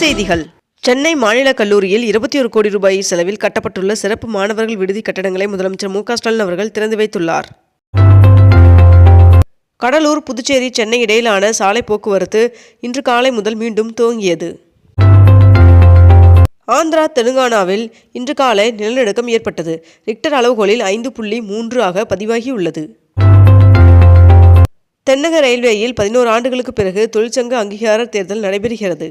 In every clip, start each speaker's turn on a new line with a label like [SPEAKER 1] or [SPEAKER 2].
[SPEAKER 1] செய்திகள். சென்னை மாநில கல்லூரியில் இருபத்தி ஒரு கோடி ரூபாய் செலவில் கட்டப்பட்டுள்ள சிறப்பு மாணவர்கள் விடுதி கட்டடங்களை முதலமைச்சர் மு ஸ்டாலின் அவர்கள் திறந்து வைத்துள்ளார். கடலூர் புதுச்சேரி சென்னை இடையிலான சாலை போக்குவரத்து இன்று காலை முதல் மீண்டும் துவங்கியது. ஆந்திரா தெலுங்கானாவில் இன்று காலை நிலநடுக்கம் ஏற்பட்டது. ரிக்டர் அளவுகோலில் ஐந்து புள்ளி மூன்று ஆக பதிவாகியுள்ளது. தென்னக ரயில்வேயில் பதினோரு ஆண்டுகளுக்கு பிறகு தொழிற்சங்க அங்கீகார தேர்தல் நடைபெறுகிறது.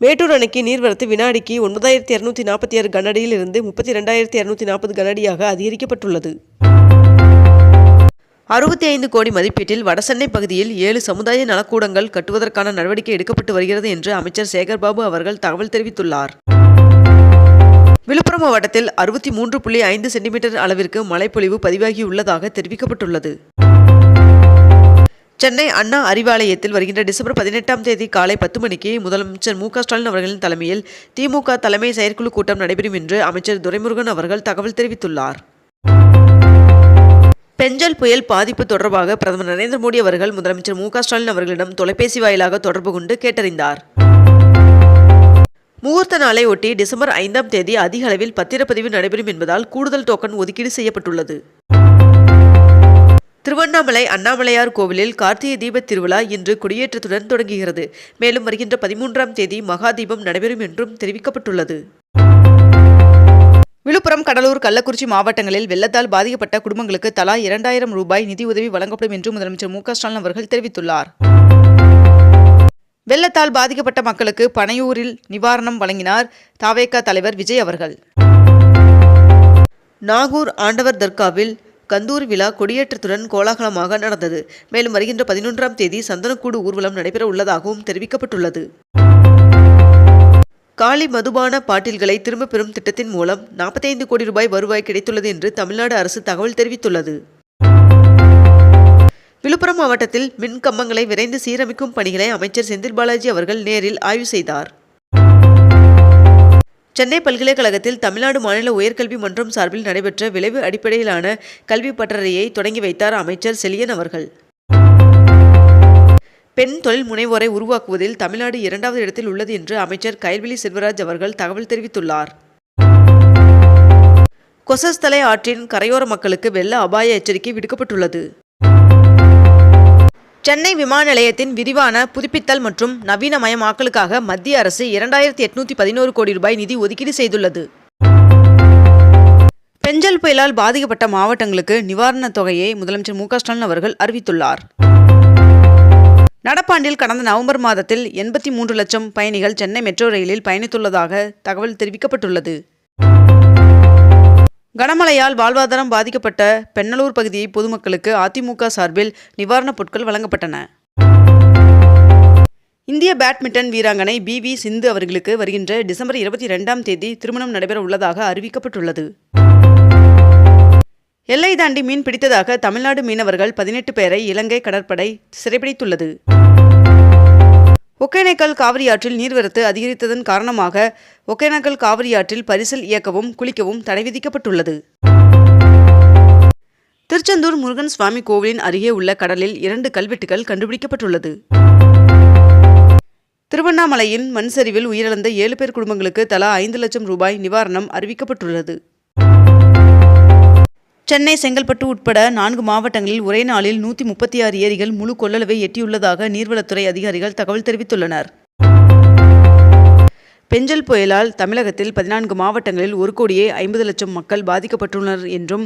[SPEAKER 1] மேட்டூர் அணைக்கு நீர்வரத்து வினாடிக்கு ஒன்பதாயிரத்தி இரநூத்தி நாற்பத்தி ஆறு கனஅடியில் இருந்து முப்பத்தி ரெண்டாயிரத்தி இரநூத்தி நாற்பது கனஅடியாக அதிகரிக்கப்பட்டுள்ளது. அறுபத்தி ஐந்து கோடி மதிப்பீட்டில் வடசென்னை பகுதியில் ஏழு சமுதாய நலக்கூடங்கள் கட்டுவதற்கான நடவடிக்கை எடுக்கப்பட்டு வருகிறது என்று அமைச்சர் சேகர்பாபு அவர்கள் தகவல் தெரிவித்துள்ளார். விழுப்புரம் மாவட்டத்தில் அறுபத்தி மூன்று புள்ளி ஐந்து சென்டிமீட்டர் அளவிற்கு மழைப்பொழிவு பதிவாகியுள்ளதாக தெரிவிக்கப்பட்டுள்ளது. சென்னை அண்ணா அறிவாலயத்தில் வருகின்ற டிசம்பர் பதினெட்டாம் தேதி காலை பத்து மணிக்கு முதலமைச்சர் மு க ஸ்டாலின் அவர்களின் தலைமையில் திமுக தலைமை செயற்குழு கூட்டம் நடைபெறும் என்று அமைச்சர் துரைமுருகன் அவர்கள் தகவல் தெரிவித்துள்ளார். பெஞ்சல் புயல் பாதிப்பு தொடர்பாக பிரதமர் நரேந்திர மோடி அவர்கள் முதலமைச்சர் மு க ஸ்டாலின் அவர்களிடம் தொலைபேசி வாயிலாக தொடர்பு கொண்டு கேட்டறிந்தார். முகூர்த்த நாளை ஒட்டி டிசம்பர் ஐந்தாம் தேதி அதிக அளவில் பத்திரப்பதிவு நடைபெறும் என்பதால் கூடுதல் டோக்கன் ஒதுக்கீடு செய்யப்பட்டுள்ளது. திருவண்ணாமலை அண்ணாமலையார் கோவிலில் கார்த்திகை தீபத் திருவிழா இன்று கொடியேற்றத்துடன் தொடங்குகிறது. மேலும் வருகின்ற பதிமூன்றாம் தேதி மகா தீபம் நடைபெறும் என்றும் தெரிவிக்கப்பட்டுள்ளது. விழுப்புரம் கடலூர் கள்ளக்குறிச்சி மாவட்டங்களில் வெள்ளத்தால் பாதிக்கப்பட்ட குடும்பங்களுக்கு தலா இரண்டாயிரம் ரூபாய் நிதியுதவி வழங்கப்படும் என்று முதலமைச்சர் மு ஸ்டாலின் அவர்கள் தெரிவித்துள்ளார். வெள்ளத்தால் பாதிக்கப்பட்ட மக்களுக்கு பனையூரில் நிவாரணம் வழங்கினார் தாவேகா தலைவர் விஜய் அவர்கள். நாகூர் ஆண்டவர் தர்காவில் கந்தூரி விழா கொடியேற்றத்துடன் கோலாகலமாக நடந்தது. மேலும் வருகின்ற பதினொன்றாம் தேதி சந்தனக்கூடு ஊர்வலம் நடைபெற உள்ளதாகவும் தெரிவிக்கப்பட்டுள்ளது. காலி மதுபான பாட்டில்களை திரும்பப் பெறும் திட்டத்தின் மூலம் நாற்பத்தைந்து கோடி ரூபாய் வருவாய் கிடைத்துள்ளது என்று தமிழ்நாடு அரசு தகவல் தெரிவித்துள்ளது. விழுப்புரம் மாவட்டத்தில் மின் கம்பங்களை விரைந்து சீரமைக்கும் பணிகளை அமைச்சர் செந்தில் பாலாஜி அவர்கள் நேரில் ஆய்வு செய்தார். சென்னை பல்கலைக்கழகத்தில் தமிழ்நாடு மாநில உயர்கல்வி மன்றம் சார்பில் நடைபெற்ற விளைவு அடிப்படையிலான கல்வி பட்டறையை தொடங்கி வைத்தார் அமைச்சர் செலியன் அவர்கள். பெண் தொழில் முனைவோரை உருவாக்குவதில் தமிழ்நாடு இரண்டாவது இடத்தில் உள்ளது என்று அமைச்சர் கயல்விழி செல்வராஜ் அவர்கள் தகவல் தெரிவித்துள்ளார். கொசஸ்தலை ஆற்றின் கரையோர மக்களுக்கு வெள்ள அபாய எச்சரிக்கை விடுக்கப்பட்டுள்ளது. சென்னை விமான நிலையத்தின் விரிவான புதுப்பித்தல் மற்றும் நவீனமயமாக்கலுக்காக மத்திய அரசு இரண்டாயிரத்தி எட்நூத்தி பதினோரு கோடி ரூபாய் நிதி ஒதுக்கீடு செய்துள்ளது. பெஞ்சல் புயலால் பாதிக்கப்பட்ட மாவட்டங்களுக்கு நிவாரணத் தொகையை முதலமைச்சர் மு ஸ்டாலின் அவர்கள் அறிவித்துள்ளார். நடப்பாண்டில் கடந்த நவம்பர் மாதத்தில் எண்பத்தி மூன்று லட்சம் பயணிகள் சென்னை மெட்ரோ ரயிலில் பயணித்துள்ளதாக தகவல் தெரிவிக்கப்பட்டுள்ளது. கனமழையால் வாழ்வாதாரம் பாதிக்கப்பட்ட பெண்ணலூர் பகுதியை பொதுமக்களுக்கு அதிமுக சார்பில் நிவாரணப் பொருட்கள் வழங்கப்பட்டன. இந்திய பேட்மிண்டன் வீராங்கனை பி. வி. சிந்து அவர்களுக்கு வருகின்ற டிசம்பர் இருபத்தி ரெண்டாம் தேதி திருமணம் நடைபெற உள்ளதாக அறிவிக்கப்பட்டுள்ளது. எல்லை தாண்டி மீன் பிடித்ததாக தமிழ்நாடு மீனவர்கள் பதினெட்டு பேரை இலங்கை கடற்படை சிறைபிடித்துள்ளது ஒகேனக்கல் காவிரியாற்றில் நீர்வரத்து அதிகரித்ததன் காரணமாக ஒகேனக்கல் காவிரியாற்றில் பரிசல் இயக்கவும் குளிக்கவும் தடை விதிக்கப்பட்டுள்ளது. திருச்செந்தூர் முருகன் சுவாமி கோவிலின் அருகே உள்ள கடலில் இரண்டு கல்வெட்டுகள் கண்டுபிடிக்கப்பட்டுள்ளது. திருவண்ணாமலையின் மண் சரிவில் உயிரிழந்த ஏழு பேர் குடும்பங்களுக்கு தலா ஐந்து லட்சம் ரூபாய் நிவாரணம் அறிவிக்கப்பட்டுள்ளது. சென்னை செங்கல்பட்டு உட்பட நான்கு மாவட்டங்களில் ஒரே நாளில் நூற்றி முப்பத்தி ஆறு ஏரிகள் முழு கொள்ளளவை எட்டியுள்ளதாக நீர்வளத்துறை அதிகாரிகள் தகவல் தெரிவித்துள்ளனர். பெஞ்சல் புயலால் தமிழகத்தில் பதினான்கு மாவட்டங்களில் ஒரு கோடியே ஐம்பது லட்சம் மக்கள் பாதிக்கப்பட்டுள்ளனர் என்றும்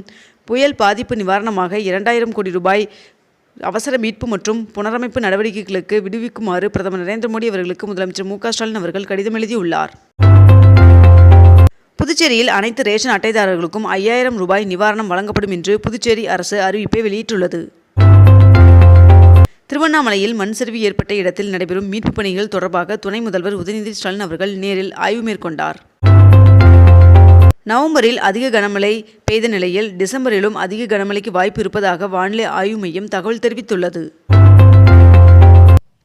[SPEAKER 1] புயல் பாதிப்பு நிவாரணமாக இரண்டாயிரம் கோடி ரூபாய் அவசர மீட்பு மற்றும் புனரமைப்பு நடவடிக்கைகளுக்கு விடுவிக்குமாறு பிரதமர் நரேந்திர மோடி அவர்களுக்கு முதலமைச்சர் மு க ஸ்டாலின் அவர்கள் கடிதம் எழுதியுள்ளார். புதுச்சேரியில் அனைத்து ரேஷன் அட்டைதாரர்களுக்கும் ஐயாயிரம் ரூபாய் நிவாரணம் வழங்கப்படும் என்று புதுச்சேரி அரசு அறிவிப்பை வெளியிட்டுள்ளது. திருவண்ணாமலையில் மண் சரிவு ஏற்பட்ட இடத்தில் நடைபெறும் மீட்புப் பணிகள் தொடர்பாக துணை முதல்வர் உதயநிதி ஸ்டாலின் அவர்கள் நேரில் ஆய்வு மேற்கொண்டார். நவம்பரில் அதிக கனமழை பெய்த நிலையில் டிசம்பரிலும் அதிக கனமழைக்கு வாய்ப்பு இருப்பதாக வானிலை ஆய்வு மையம் தகவல் தெரிவித்துள்ளது.